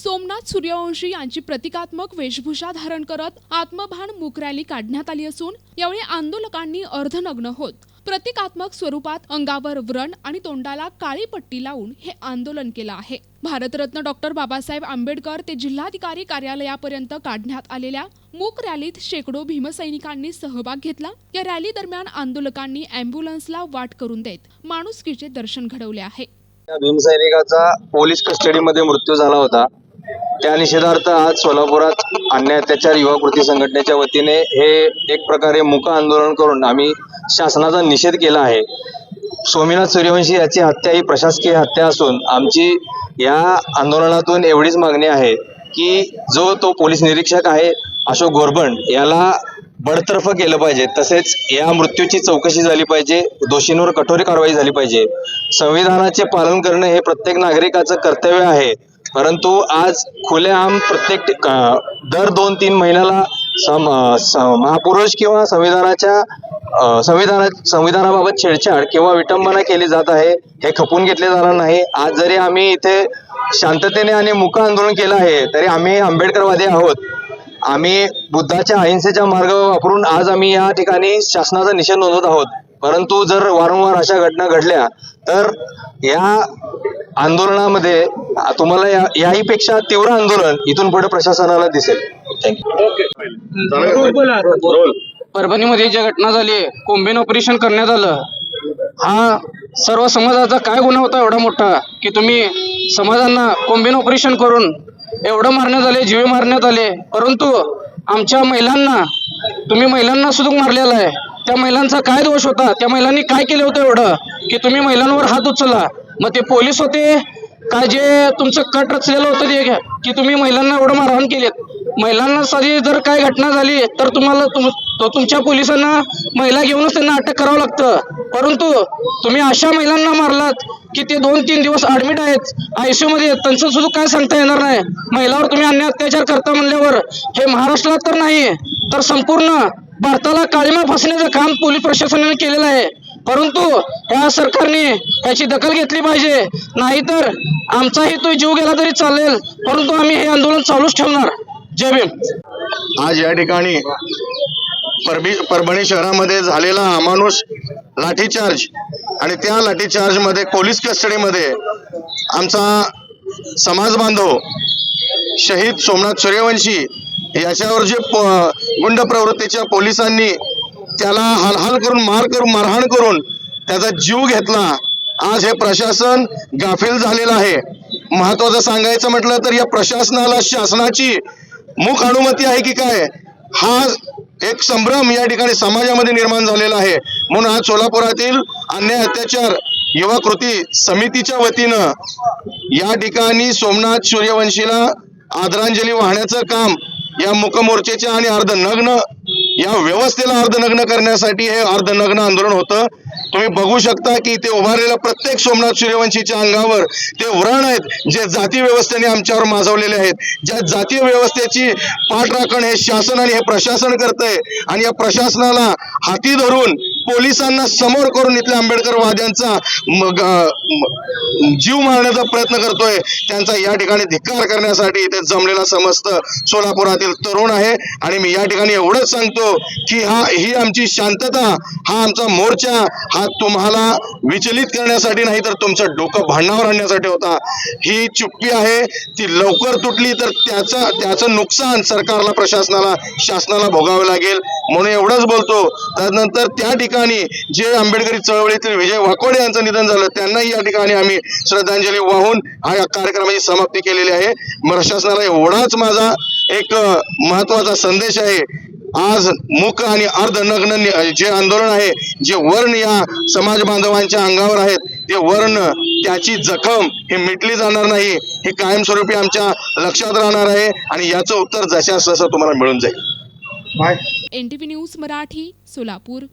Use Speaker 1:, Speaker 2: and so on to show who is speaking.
Speaker 1: सोमनाथ सूर्यवंशी यांची प्रतिकात्मक वेशभूषा धारण करत आत्मभान मूक रॅली काढण्यात आली असून यावेळी आंदोलकांनी अर्धनग्न होत. प्रतिकात्मक स्वरूपात अंगावर व्रण आणि तोंडाला काळी पट्टी लावून हे आंदोलन केलं आहे. भारतरत्न डॉक्टर बाबासाहेब आंबेडकर ते जिल्हाधिकारी कार्यालयापर्यंत काढण्यात आलेल्या मूक रॅलीत शेकडो भीमसैनिकांनी सहभाग घेतला. या रॅली दरम्यान आंदोलकांनी अँब्युलन्सला वाट करून देत माणुसकीचे दर्शन घडवले आहे.
Speaker 2: भीमसैनिकाचा पोलीस कस्टडीमध्ये मृत्यू झाला होता. त्या निषेधार्थ आज सोलापुरात अन्याय अत्याचार युवा कृती संघटनेच्या वतीने हे एक प्रकारे मुक आंदोलन करून आम्ही शासनाचा निषेध केला आहे. सोमीनाथ सूर्यवंशी याची हत्या ही प्रशासकीय हत्या असून आमची या आंदोलनातून एवढीच मागणी आहे की जो तो पोलीस निरीक्षक आहे अशोक गोरबण याला बडतर्फ केलं पाहिजे. तसेच या मृत्यूची चौकशी झाली पाहिजे दोषींवर कठोर कारवाई झाली पाहिजे. संविधानाचे पालन करणे हे प्रत्येक नागरिकाचं कर्तव्य आहे. परंतु आज खुलेआम प्रत्येक दर दोन तीन महिन्याला सम स- महापुरुष किंवा संविधानाच्या अं, संविधाना संविधानाबाबत छेडछाड किंवा विटंबना केली जात आहे हे खपून घेतले जाणार नाही. आज जरी आम्ही इथे शांततेने आणि मुक आंदोलन केलं आहे तरी आम्ही आंबेडकरवादी आहोत. आम्ही बुद्धाच्या अहिंसेचा मार्ग वापरून आज आम्ही या ठिकाणी शासनाचा निषेध नोंदवत आहोत. परंतु जर वारंवार अशा घटना घडल्या तर या आंदोलनामध्ये तुम्हाला या याहीपेक्षा तीव्र आंदोलन इथून पुढे प्रशासनाला दिसेल. थँक्यू
Speaker 3: परभणीमध्ये जी घटना झाली कोंबीन ऑपरेशन करण्यात आलं. हा सर्व समाजाचा काय गुन्हा होता एवढा मोठा? की तुम्ही समाजांना कोंबीन ऑपरेशन करून एवढं मारण्यात आले जीवे मारण्यात आले. परंतु आमच्या महिलांना तुम्ही महिलांना सुद्धा मारलेला आहे. त्या महिलांचा काय दोष होता? त्या महिलांनी काय केलं होतं एवढं? की तुम्ही महिलांवर हात उचलला मग ते पोलीस होते. काय जे तुमचं कट रचलेलं होतं ते घ्या. की तुम्ही महिलांना एवढं मारहाण केलेत. महिलांना साधी जर काय घटना झाली तर तुम्हाला तुम तो तुमच्या पोलिसांना महिला घेऊनच त्यांना अटक करावं लागतं. परंतु तुम्ही अशा महिलांना मारलात की ते दोन तीन दिवस ऍडमिट आहेत आयसीयू मध्ये आहेत. त्यांचं सुद्धा काय सांगता येणार नाही. महिलावर तुम्ही अन्य अत्याचार करता म्हणल्यावर हे महाराष्ट्रात तर नाही तर संपूर्ण भारताला काळीमा फसण्याचं काम पोलीस प्रशासनाने केलेलं आहे. परंतु ह्या सरकारने याची दखल घेतली पाहिजे. नाहीतर आमचाही तो जीव गेला तरी चालेल. परंतु आम्ही हे आंदोलन चालूच ठेवणार. जय भीम.
Speaker 4: आज या ठिकाणी परबी परभणी शहरामध्ये झालेला अमानुष लाठीचार्ज आणि त्या लाठीचार्जमध्ये पोलीस कस्टडीमध्ये आमचा समाज बांधव शहीद सोमनाथ सूर्यवंशी याच्यावर जे गुंड प्रवृत्तीच्या पोलिसांनी त्याला हलहल करून मार करून मारहाण करून त्याचा जीव घेतला. आज हे प्रशासन गाफील झालेलं आहे. महत्वाचं सांगायचं म्हटलं तर या प्रशासनाला शासनाची मुख अनुमती आहे की काय? हा एक संभ्रम या ठिकाणी समाजामध्ये निर्माण झालेला आहे. म्हणून आज सोलापुरातील अन्याय अत्याचार युवा कृती समितीच्या वतीनं या ठिकाणी सोमनाथ सूर्यवंशीला आदरांजली वाहण्याचं काम या मुकमोर्चेच्या आणि अर्धनग्न या व्यवस्थेला अर्धनग्न करण्यासाठी हे अर्धनग्न आंदोलन होतं. तुम्ही बघू शकता की ते उभारलेल्या प्रत्येक सोमनाथ सूर्यवंशीच्या अंगावर ते व्रण आहेत जे जाती व्यवस्थेने आमच्यावर माजवलेले आहेत. ज्या जातीय व्यवस्थेची पाठराखण हे शासन आणि हे प्रशासन करतंय आणि या प्रशासनाला हाती धरून पोलिसांना समोर करून इथल्या आंबेडकरवाद्यांचा मग जीव मारण्याचा प्रयत्न करतोय. त्यांचा या ठिकाणी धिक्कार करण्यासाठी इथे जमलेला समस्त सोलापुरातील तरुण आहे. आणि मी या ठिकाणी एवढंच सांगतो की हा ही आमची शांतता हा आमचा मोर्चा हा तुम्हाला विचलित करण्यासाठी नाही तर तुमचं डोकं भांडणावर आणण्यासाठी होता. ही चुप्पी आहे ती लवकर तुटली तर त्याचं त्याचं नुकसान सरकारला प्रशासनाला शासनाला भोगावं लागेल. म्हणून एवढंच बोलतो. त्यानंतर त्या ठिकाणी जे आंबेडकरी चळवळीतील विजय वाकोडे यांचं निधन झालं त्यांनाही या ठिकाणी आम्ही श्रद्धांजली वाहून हा या कार्यक्रमाची समाप्ती केलेली आहे. प्रशासनाला एवढाच माझा एक महत्त्वाचा संदेश आहे. आज मुक आणि अर्धनग्न जे आंदोलन आहे जे वर्ण या समाज बांधवांच्या अंगावर आहेत ते वर्ण त्याची जखम हे मिटली जाणार नाही हे कायमस्वरूपी आमच्या लक्षात राहणार आहे आणि याचं उत्तर जशा तसं तुम्हाला मिळून जाईल. Bye.
Speaker 1: N T V news Marathi Solapur.